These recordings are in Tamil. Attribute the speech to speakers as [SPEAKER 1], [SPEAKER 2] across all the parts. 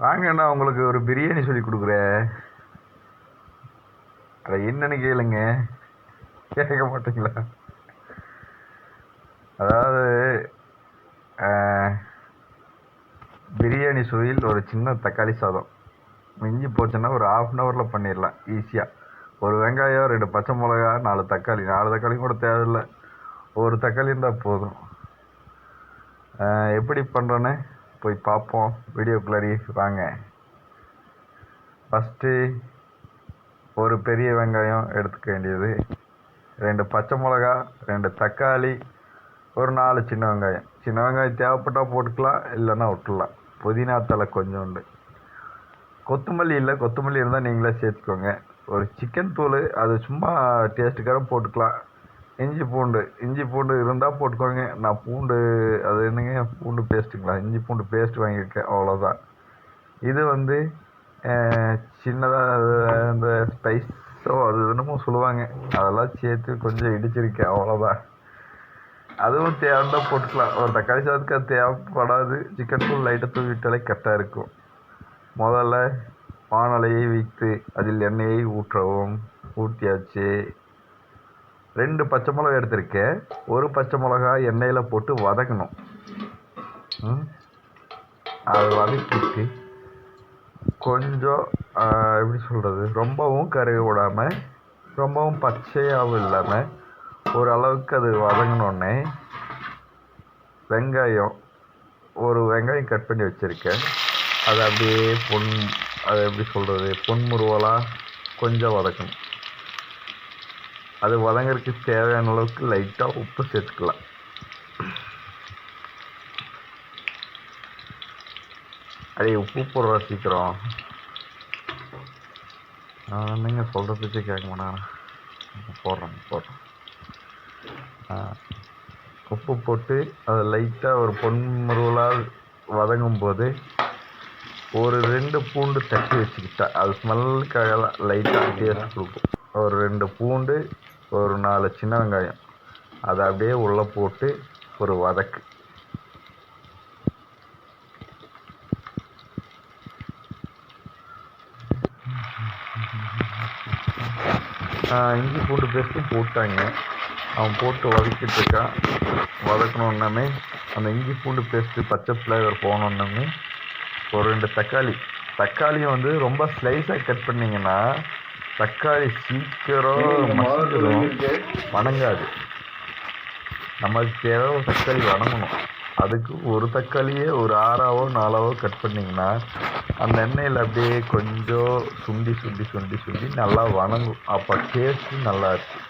[SPEAKER 1] வாங்கண்ணா உங்களுக்கு ஒரு பிரியாணி சொல்லி கொடுக்குறேன். அதை என்னன்னு கேளுங்க. கேட்க மாட்டீங்களா? அதாவது பிரியாணி சுவையில் ஒரு சின்ன தக்காளி சாதம். மிஞ்சி போச்சுன்னா ஒரு ஆஃப் அன் ஹவரில் பண்ணிடலாம் ஈஸியாக ஒரு வெங்காயம் ரெண்டு பச்சை மிளகா நாலு தக்காளி. நாலு தக்காளி கூட தேவையில்லை. ஒரு தக்காளி இருந்தால் போதும். எப்படி பண்ணுறோன்னு போய் பார்ப்போம் வீடியோக்குள்ளாரி வாங்க. ஃபஸ்ட்டு ஒரு பெரிய வெங்காயம் எடுத்துக்க வேண்டியது. ரெண்டு பச்சை மிளகா ரெண்டு தக்காளி ஒரு நாலு சின்ன வெங்காயம். சின்ன வெங்காயம் தேவைப்பட்டால் போட்டுக்கலாம் இல்லைன்னா விட்டுலாம் புதினா தலை கொஞ்சோண்டு. கொத்தமல்லி இல்லை கொத்தமல்லி இருந்தால் நீங்களே சேர்த்துக்கோங்க. ஒரு சிக்கன் தூள் அது சும்மா டேஸ்ட்டுக்காக போட்டுக்கலாம். இஞ்சி பூண்டு இஞ்சி பூண்டு இருந்தால் போட்டுக்கோங்க. நான் பூண்டு அது என்னங்க? பூண்டு பேஸ்ட்டுங்களா? இஞ்சி பூண்டு பேஸ்ட் வாங்கியிருக்கேன் அவ்வளோதான் இது வந்து சின்னதாக இந்த ஸ்பைஸோ அது என்னமோ சொல்லுவாங்க. அதெல்லாம் சேர்த்து கொஞ்சம் இடிச்சிருக்கேன் அவ்வளோதான் அதுவும் தேவைன்னா போட்டுக்கலாம். ஒரு தக்காளி சாதத்துக்கு அது தேவைப்படாது. சிக்கன் தூள் லைட்டை தூவிட்டாலே விட்டாலே கரெக்டாக இருக்கும். முதல்ல வானலையை வைத்து அதில் எண்ணெயை ஊற்றவும். ஊற்றியாச்சு ரெண்டு பச்சை மிளகா எடுத்திருக்கேன். ஒரு பச்சை மிளகா எண்ணெயில் போட்டு வதக்கணும். அதை வதக்கிட்டு கொஞ்சம் எப்படி சொல்கிறது ரொம்பவும் கருவி விடாமல் ரொம்பவும் பச்சையாகவும் இல்லாமல் ஓரளவுக்கு அது வதங்கினோடனே வெங்காயம் ஒரு வெங்காயம் கட் பண்ணி வச்சுருக்கேன். அதை அப்படியே பொன் அதை எப்படி சொல்கிறது பொன்முருவலாக கொஞ்சம் வதக்கணும். அது வதங்கறதுக்கு தேவையான அளவுக்கு லைட்டாக உப்பு சேர்த்துக்கலாம். அடே உப்பு போடுறா சீக்கிரம். நான் என்னங்க சொல்கிற பேச்சே கேட்க மாட்டேன். போடுறேன் போடுறேன். உப்பு போட்டு அதை லைட்டாக ஒரு பொன்மருவலால் வதங்கும் போது ஒரு ரெண்டு பூண்டு தட்டி வச்சுக்கிட்டா அது ஸ்மெல்லுக்காக தான் லைட்டாக டேஸ்ட் கொடுக்கும். ஒரு ரெண்டு பூண்டு ஒரு நாலு சின்ன வெங்காயம். அதை அப்படியே உள்ளே போட்டு ஒரு வதக்கு. இஞ்சி பூண்டு பேஸ்ட்டும் போட்டாங்க. அவன் போட்டு வதக்கிட்டு இருக்கான். வதக்கணுன்னே அந்த இஞ்சி பூண்டு பேஸ்ட்டு பச்சை ஃப்ளேவர் போனோன்னே ஒரு ரெண்டு தக்காளி. தக்காளியும் வந்து ரொம்ப ஸ்லைஸாக கட் பண்ணிங்கன்னா தக்காளி சீக்கிரம் மசிஞ்சிடும். வணங்காது. நமக்கு தேவை தக்காளி வணங்கணும். அதுக்கு ஒரு தக்காளியே ஒரு ஆறாவோ நாலாவோ கட் பண்ணிங்கன்னா அந்த எண்ணெயில் அப்படியே கொஞ்சம் சுண்டி சுண்டி சுண்டி சுண்டி நல்லா வணங்கும். அப்போ டேஸ்ட்டு நல்லா இருக்கும்.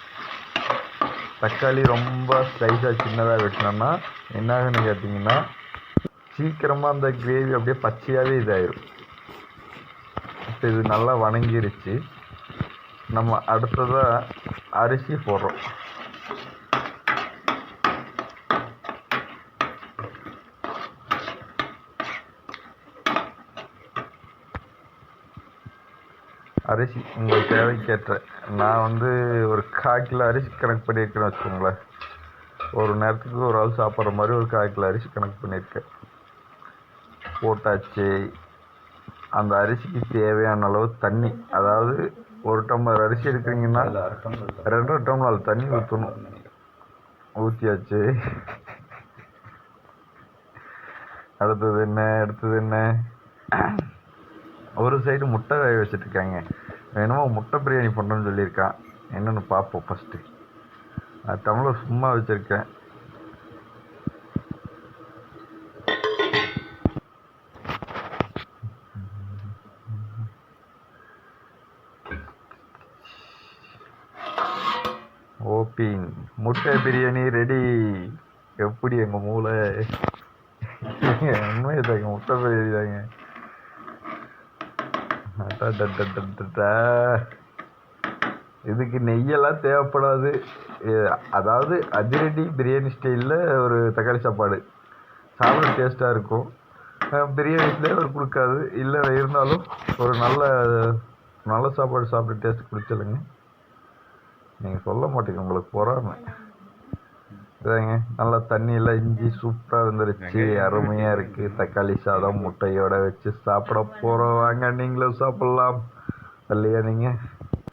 [SPEAKER 1] தக்காளி ரொம்ப ஸ்லைஸாக சின்னதாக வெட்டினோம்னா என்ன ஆகுன்னு கேட்டிங்கன்னா சீக்கிரமாக அந்த கிரேவி அப்படியே பச்சையாகவே இதாயிரும். இப்போ இது நல்லா வணங்கிருச்சு. நம்ம அடுத்ததாக அரிசி போடுறோம். அரிசி உங்கள் தேவைக்கேற்ற. நான் வந்து ஒரு கால் கிலோ அரிசி கணக்கு பண்ணியிருக்கேன்னு வச்சுக்கோங்களேன். ஒரு நேரத்துக்கு ஒரு ஆள் சாப்பிட்ற மாதிரி ஒரு கால் கிலோ அரிசி கணக்கு பண்ணியிருக்கேன். போட்டாச்சு. அந்த அரிசிக்கு தேவையான அளவு தண்ணி அதாவது ஒரு டம்ளர் அரிசி எடுக்கிறீங்கன்னா ரெண்டரை டம்ளர் தண்ணி ஊற்றணும் ஊற்றியாச்சு அடுத்தது என்ன அடுத்தது என்ன? ஒரு சைடு முட்டை வேக வச்சுட்ருக்காங்க என்னமோ முட்டை பிரியாணி பண்ணுறேன்னு சொல்லியிருக்கான். என்னென்னு பார்ப்போம் ஃபஸ்ட்டு நான் டம்ளர் சும்மா வச்சுருக்கேன். ஓபின். முட்டை பிரியாணி ரெடி எப்படி எங்கள் மூளை? உண்மையை தாங்க முட்டை பிரியாணி தாங்க. இதுக்கு நெய்யெல்லாம் தேவைப்படாது. அதாவது அதிரடி பிரியாணி ஸ்டைலில் ஒரு தக்காளி சாப்பாடு. சாப்பிட டேஸ்ட்டாக இருக்கும். பிரியாணி ஃப்ளேவர் கொடுக்காது. இல்லை இருந்தாலும் ஒரு நல்ல நல்ல சாப்பாடு சாப்பிட டேஸ்ட் பிடிச்சலுங்க நீங்கள் சொல்ல மாட்டீங்க உங்களுக்கு பொறாமை. இதாங்க நல்லா தண்ணியெல்லாம் இஞ்சி சூப்பராக வந்துருச்சு அருமையாக இருக்குது தக்காளி சாதம் முட்டையோட வச்சு சாப்பிட போகிறோம் வாங்க நீங்களும் சாப்பிட்லாம். இல்லையா நீங்கள்